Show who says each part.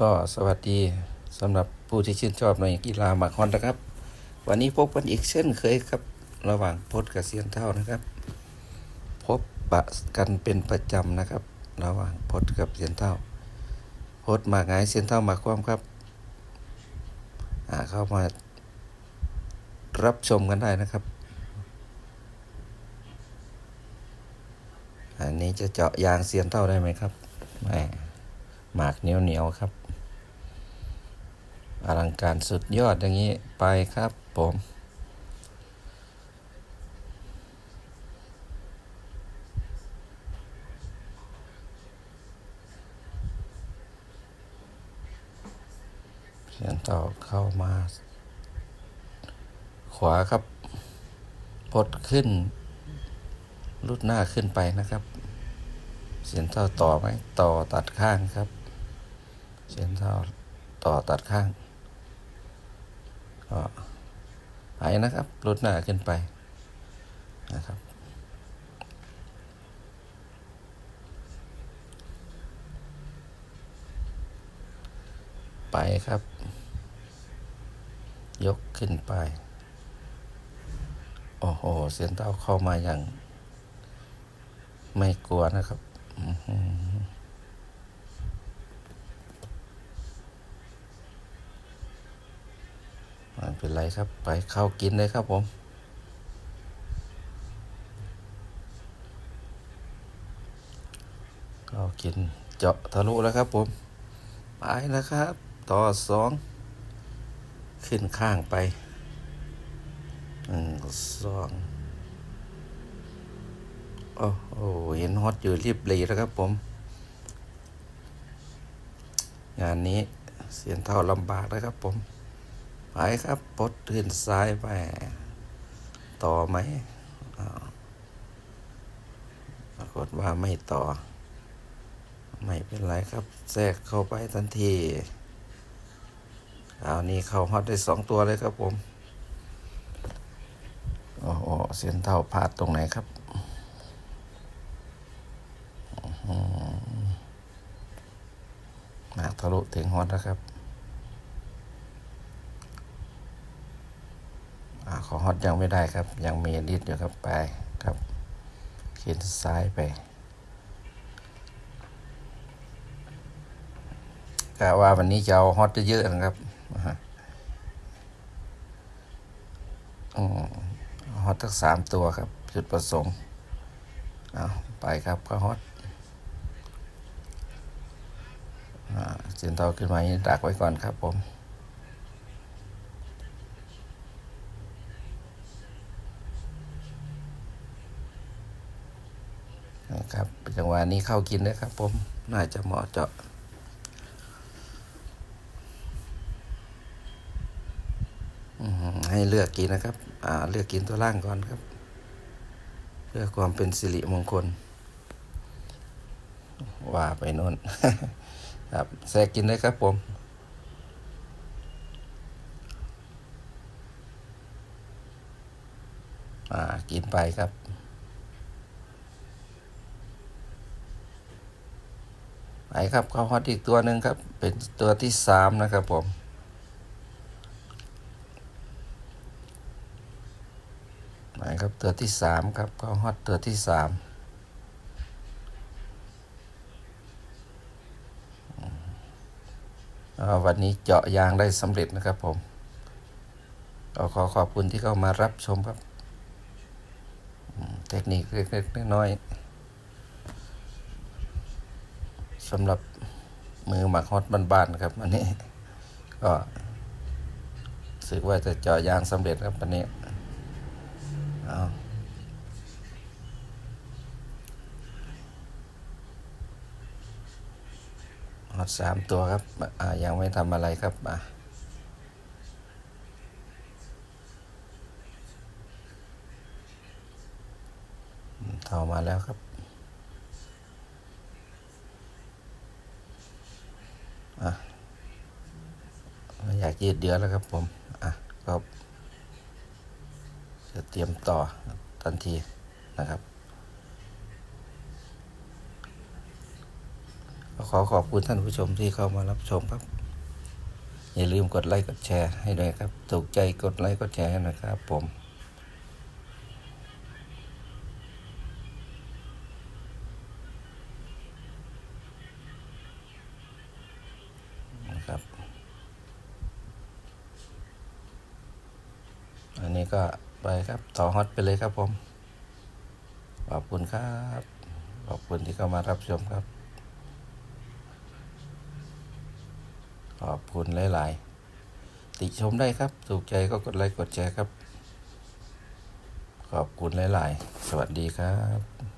Speaker 1: ก็สวัสดีสำหรับผู้ที่ชื่นชอบในกีฬาหมากฮอนนะครับ วันนี้พบกันอีกเช่นเคยครับ ระหว่างพดกับเซียนเท่านะครับ พบปะกันเป็นประจำนะครับ ระหว่างพดกับเซียนเท่าพดมาไงายเซียนเท่ามาความครับอ่าเข้ามารับชมกันได้นะครับ อันนี้จะเจาะยางเซียนเท่าได้ไหมครับแหม่หมากเหนียวเหนียวๆครับ อลังการสุดยอดอย่างนี้ไปครับผมเสียนต่อเข้ามา ขวาครับพดขึ้น รุดหน้าขึ้นไปนะครับ เสียนเท่าต่อไหมต่อตัดข้างครับ เสียนเท่าต่อตัดข้าง ก็ไปนะครับรุดหน้าขึ้นไปนะครับ ไปครับ ยกขึ้นไป โอ้โห เสียนเต้าเข้ามาอย่าง ไม่กลัวนะครับอื้อหือไม่ เป็นไรครับ ไปเข้ากินเลยครับผมเข้ากินเจาะทะลุแล้วครับผม ไปนะครับ ต่อสอง ขึ้นข้างไปหนึ่งสองโอ้โหเห็นฮอตอยู่รีบรีแล้วครับผม งานนี้เสียนเท่าลำบากนะครับผม ไปครับปดขึ้นซ้ายไป ต่อไหมอ้าวปรากฏว่าไม่ต่อ ไม่เป็นไรครับแทรกเข้าไปทันทีเอานี้เข้าฮอตได้สองตัวเลยครับผมโอ้โหเสียนเท่าพลาดตรงไหนครับมาทะลุถึงฮอตแล้วครับอา ขอฮอตยังไม่ได้ครับ ยังมีลิดอยู่ครับไปครับเขีดซ้ายไปกะว่าวันนี้จะเอาฮอตเยอะๆนะครับอฮอตทั้งสามตัวครับ จุดประสงค์เอาไปครับก็ฮอตอ่าเสียนเตาขึ้นมาดักไว้ก่อนครับผม นะครับ จังหวะนี้เข้ากินนะครับผม น่าจะเหมาะเจาะให้เลือกกินนะครับ อ่า เลือกกินตัวล่างก่อนครับ เพื่อความเป็นสิริมงคล ว่าไปโน่น ครับแซกกินได้ครับผมอ่ากินไปครับ ไปครับข้าวฮอตอีกตัวหนึ่งครับ เป็นตัวที่สามนะครับผมหมายครับตัวที่สามครับข้าวฮอตตัวที่สามวันนี้เจาะยางได้สำเร็จนะครับผมก็ขอขอบคุณที่เข้ามารับชมครับ เทคนิคเล็กๆน้อยๆ สำหรับมือหมักฮอตบ้านๆครับ อันนี้ ก็สึกว่าจะเจาะยางสำเร็จครับวันนี้เอาฮอตสามตัวครับอ่ายังไม่ทำอะไรครับอะอืมเข้ามาแล้วครับ อะไม่ อยากยืดเดือแล้วครับผม อะก็จะเตรียมต่อทันทีนะครับ ขอขอบคุณท่านผู้ชมที่เข้ามารับชมครับ อย่าลืมกดไลค์กดแชร์ให้ด้วยครับ ถูกใจกดไลค์กดแชร์ให้หนะครับผม นะครับ อันนี้ก็ไปครับต่อฮอตไปเลยครับผม ขอบคุณครับ ขอบคุณที่เข้ามารับชมครับ ขอบคุณหลาย ๆ ติชมได้ครับ ถูกใจก็กดไลค์กดแชร์ครับ ขอบคุณหลาย ๆ สวัสดีครับ